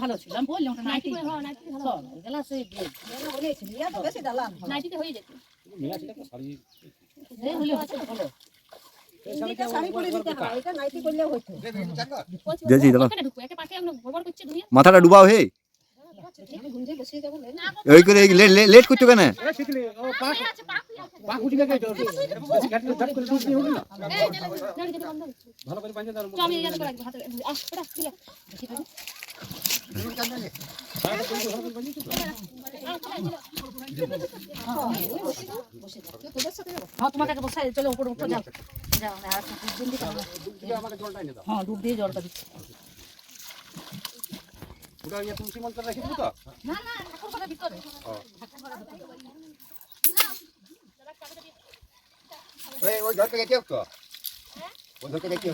ভালো ছিল আমি বললাম ওটা নাইটি নাইটি হ্যাঁ নাইটি ভালো সব এগুলা সেই ব্লেড নাইটিতে হয়ে যেত এই হলে হচ্ছে ভালো দিয়েছি, দাঁড়াও। এখানে ঢুকবো একটা পাখি আমরা বড় করছে দুনিয়া মাথাটা ডুবাও হে ওই করে এই লে- লে- লেট করছো কেন আছে পাখি আছে এই নাড়ি যেতে বন্ধ তো আমি ইয়াতে করে হ্যাঁ তোমাকে বসাই চলো উপরে উপরে যাও। যাও। হ্যাঁ ডুব দিয়ে জলটা দিচ্ছি। না না ঠাকুর ঘরের ভিতরে ওই ঘর থেকে কেউ তো ওই ঘর থেকে কেউ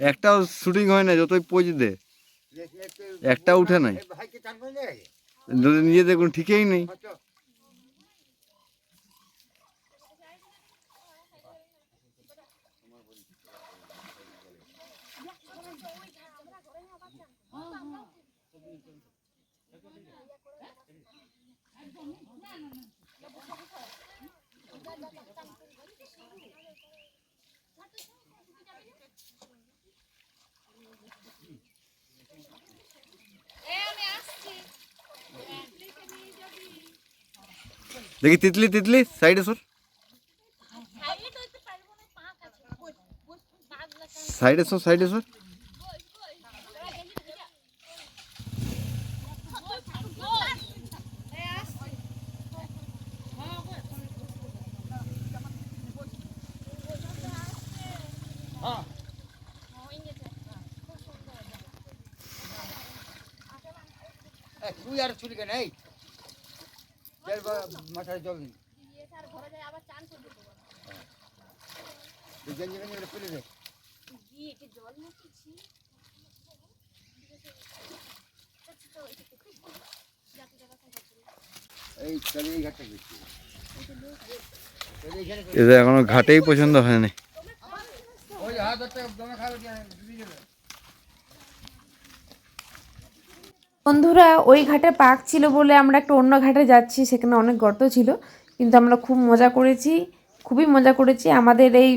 একটাও শুটিং হয় না যতই পোজ দে। একটা উঠে নাই। যদি নিজেদের কোনো ঠিকই নেই। দেখি তিতলি তিতলি সাইডে সর সাইডে সর সাইডে সর তুই আর ছুরি কেন এই জল বা- মাথায় জল গেঞ্জি গেঞ্জি করে এদের এখনও ঘাটেই পছন্দ হয়নি। ওই হাত ধরতে দমে খাবে দিদি যাবে বন্ধুরা, ওই ঘাটে পার্ক ছিল বলে আমরা একটা অন্য ঘাটে যাচ্ছি, সেখানে অনেক গর্ত ছিল। কিন্তু আমরা খুব মজা করেছি, খুবই মজা করেছি। আমাদের এই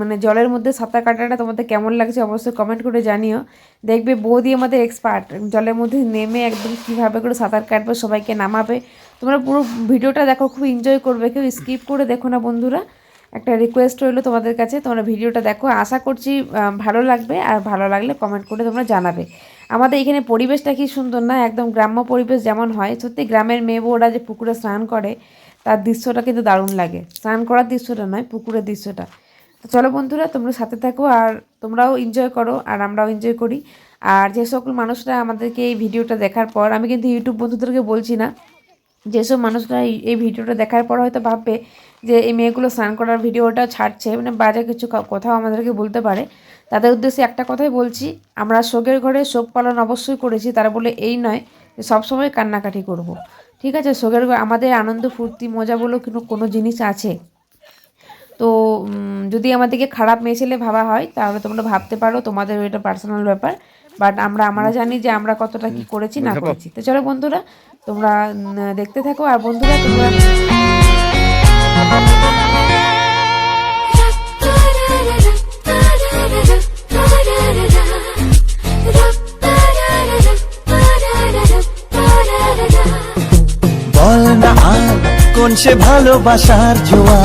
মানে জলের মধ্যে সাঁতার কাটাটা তোমাদের কেমন লাগছে অবশ্যই কমেন্ট করে জানিও। দেখবে বৌদি আমাদের এক্সপার্ট জলের মধ্যে নেমে একদম কীভাবে করে সাঁতার কাটবে, সবাইকে নামাবে। তোমরা পুরো ভিডিওটা দেখো, খুব এনজয় করবে, কেউ স্কিপ করে দেখো না বন্ধুরা। একটা রিকোয়েস্ট রইল তোমাদের কাছে, তোমরা ভিডিওটা দেখো। আশা করছি ভালো লাগবে, আর ভালো লাগলে কমেন্ট করে তোমরা জানাবে। আমাদের এখানে পরিবেশটা কি সুন্দর না, একদম গ্রাম্য পরিবেশ যেমন হয়। সত্যি গ্রামের মেয়ে বউরা যে পুকুরে স্নান করে, তার দৃশ্যটা কিন্তু দারুণ লাগে। স্নান করার দৃশ্যটা নয়, পুকুরের দৃশ্যটা। তো চলো বন্ধুরা, তোমরা সাথে থাকো আর তোমরাও এনজয় করো, আর আমরাও এনজয় করি। আর যে সকল মানুষরা আমাদেরকে এই ভিডিওটা দেখার পর, আমি কিন্তু ইউটিউব বন্ধুদেরকে বলছি না যেসব মানুষরা এই- এই ভিডিওটা দেখার পর হয়তো ভাববে যে এই মেয়েগুলো স্নান করার ভিডিওটা ছাড়ছে মানে বাজে কিছু কথাও আমাদেরকে বলতে পারে। তাদের উদ্দেশ্যে একটা কথাই বলছি আমরা শোকের ঘরে শোক পালন অবশ্যই করেছি তারা বলে এই নয় যে সবসময় কান্নাকাটি করব। ঠিক আছে শোকের ঘরে আমাদের আনন্দ ফুর্তি মজা বলেও কিন্তু কোনো জিনিস আছে। তো যদি আমাদেরকে খারাপ মেয়ে ছেলে ভাবা হয় তাহলে তোমরা ভাবতে পারো তোমাদের এটা পার্সোনাল ব্যাপার। বাট আমরা আমরা জানি যে আমরা কতটা কি করেছি না করেছি। তো চলো বন্ধুরা তোমরা দেখতে থাকো। আর বন্ধুরা তোমরা কোন সে ভালোবাসার জোয়া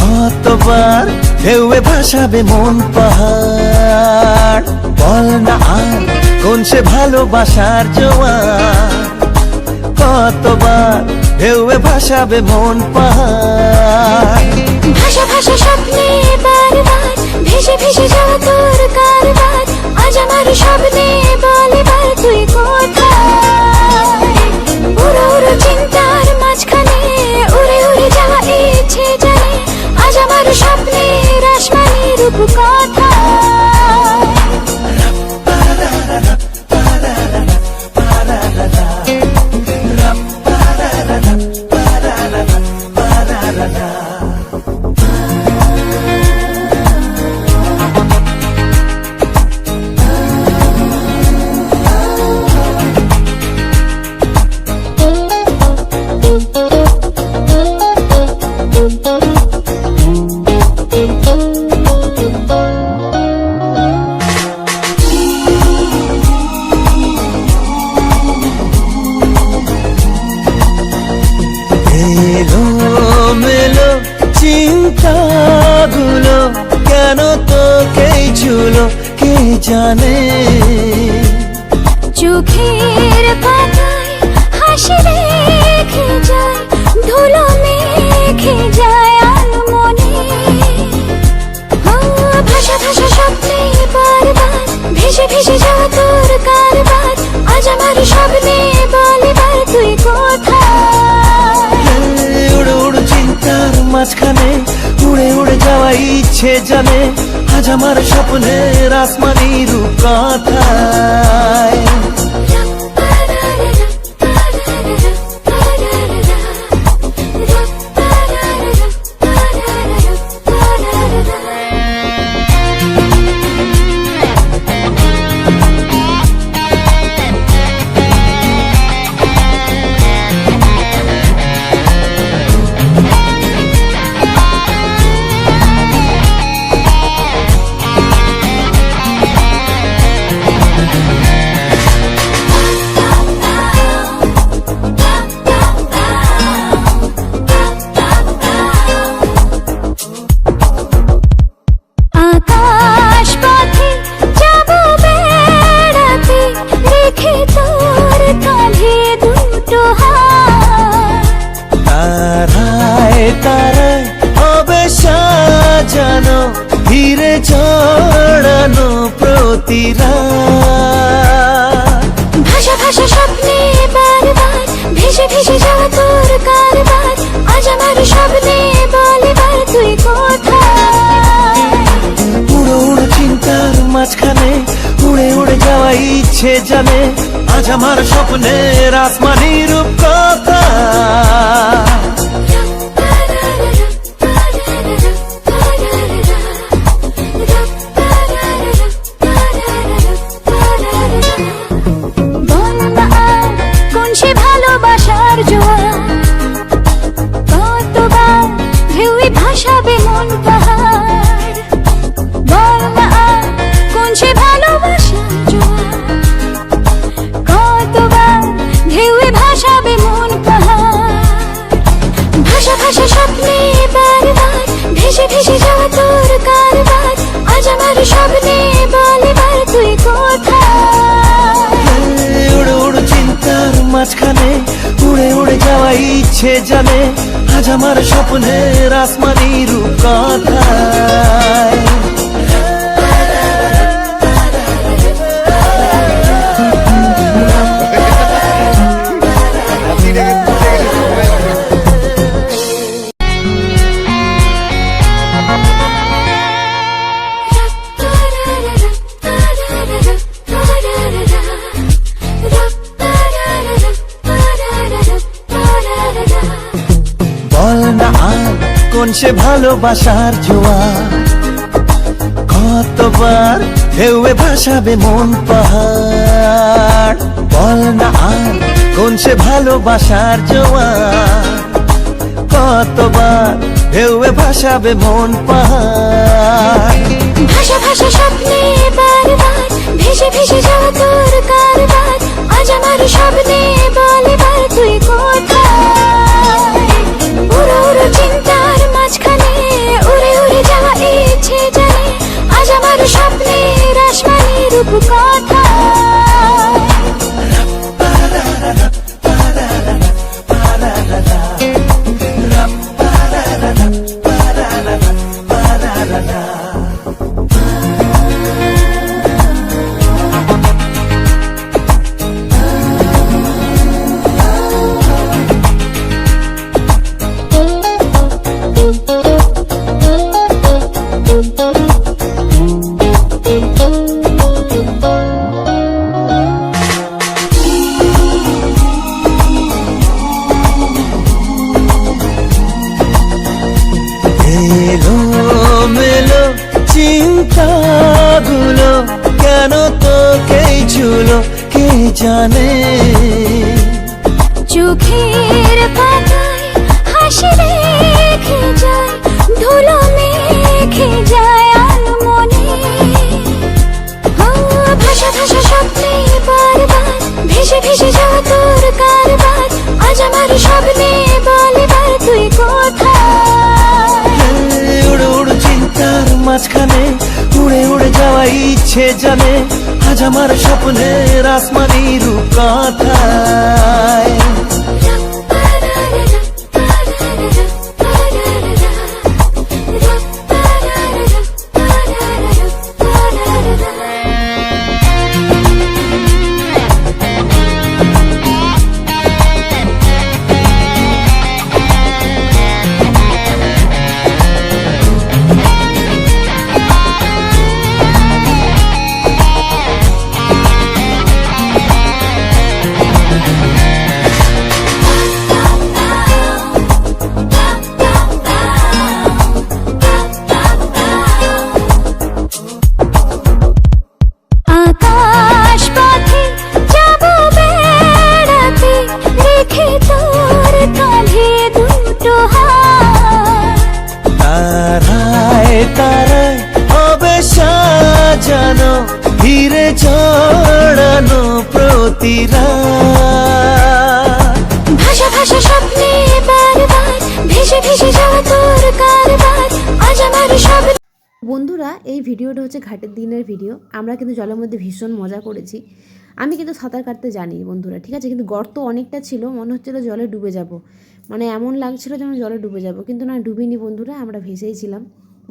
কতবার ঢেউয়ে ভাসাবে মন পাহাড়। বল না আর কোন সে ভালোবাসার জোয়া কতবার ঢেউয়ে ভাসাবে মন পাহাড়। ভাষা ভাষা স্বপ্নে বারবার, ভেসে ভেসে যাওয়া তোর কারবার, আজ আমার স্বপ্নে বলে এবার তুই কোথায়? উড়ো উড়ো চিন্তার চিন্তাগুলো কেন তোকেই ছুলো কে জানে? চোখের পাতায় হাসি রেখে যায় ধুলো মেখে যায় আলমনে ও, ভাষা ভাষা স্বপ্নে বারবার ভেসে ভেসে যাওয়া তোর কারবার আজ আমার স্বপ্নে বলবার তুই কোথায়? উড়ে উড়ে চিন্তার মাঝখানে উড়ে উড়ে যাওয়া ইচ্ছে জানে আজ আমার স্বপ্নের আসমানি রূপ কথায় স্বপ্নে উড়ো উড়ো চিন্তার মাঝখানে, উড়ে উড়ে যাওয়া ইচ্ছে জানে, আজ আমার স্বপ্নের আসমানি রূপ কথা ভেসে যাওয়া তোর কারবার, আজ আমার স্বপ্নে বল এবার তুই কোথায়? উড়ে উড়ে চিন্তার মাঝখানে, উড়ে উড়ে যাওয়া ইচ্ছে জানে, আজ আমার স্বপ্নের আসমানি রূপ কোন সে ভালোবাসার জোয়ার। কতবার ঢেউয়ে ভাসাবে মন পাহাড়। বল না আর কোন সে ভালোবাসার জোয়ার। কতবার ঢেউয়ে ভাসাবে মন পাহাড়। ভাষা ভাষা স্বপ্নে বারবার, ভেসে ভেসে তোর কারবার। আজ আমার স্বপ্নে 그 এলো মেলো, চিন্তাগুলো কেন তোকেই ঝুলো কে জানে? চোখের পাতায় হাসি ধুলো মেখে যায় ভেসে ভেসে যায়। মাঝখানে উড়ে উড়ে যাওয়া ইচ্ছে জানে আজ আমার স্বপ্নের আসমানি রূপ কথায় হিরে জড়ানো প্রতিরা ভাষা ভাষা স্বপ্নে বারবার ভেসে ভেসে যাওয়া তোর কারবার। আজ আমার স্বপ্ন বন্ধুরা এই ভিডিওটা হচ্ছে ঘাটের দিনের ভিডিও। আমরা কিন্তু জলের মধ্যে ভীষণ মজা করেছি। আমি কিন্তু সাঁতার কাটতে জানি বন্ধুরা ঠিক আছে? কিন্তু গর্ত অনেকটা ছিল মনে হচ্ছিল জলে ডুবে যাব। মানে এমন লাগছিল যেন জলে ডুবে যাব কিন্তু না ডুবিনি বন্ধুরা আমরা ভেসেই ছিলাম।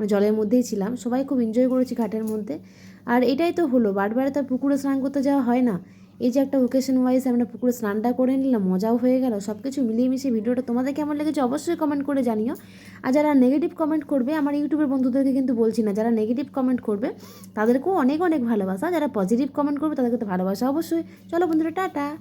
জলের মধ্যেই ছিলাম, সবাই খুব এনজয় করেছি ঘাটের মধ্যে। আর এটাই তো হলো, বারবার তো পুকুরে স্নান করতে যাওয়া হয় না। এই যে একটা ওকেশন ওয়াইজ আমরা পুকুরে স্নানটা করে নিলাম, মজাও হয়ে গেল সব কিছু মিলিয়ে মিশিয়ে ভিডিওটা তোমাদের কেমন লেগেছে অবশ্যই কমেন্ট করে জানিও। আর যারা নেগেটিভ কমেন্ট করবে, আমার ইউটিউবের বন্ধুদেরকে কিন্তু বলছি না, যারা নেগেটিভ কমেন্ট করবে, তাদেরকেও অনেক অনেক ভালোবাসা। যারা পজিটিভ কমেন্ট করবে, তাদেরকে তো ভালোবাসা অবশ্যই। চলো বন্ধুরা, টাটা।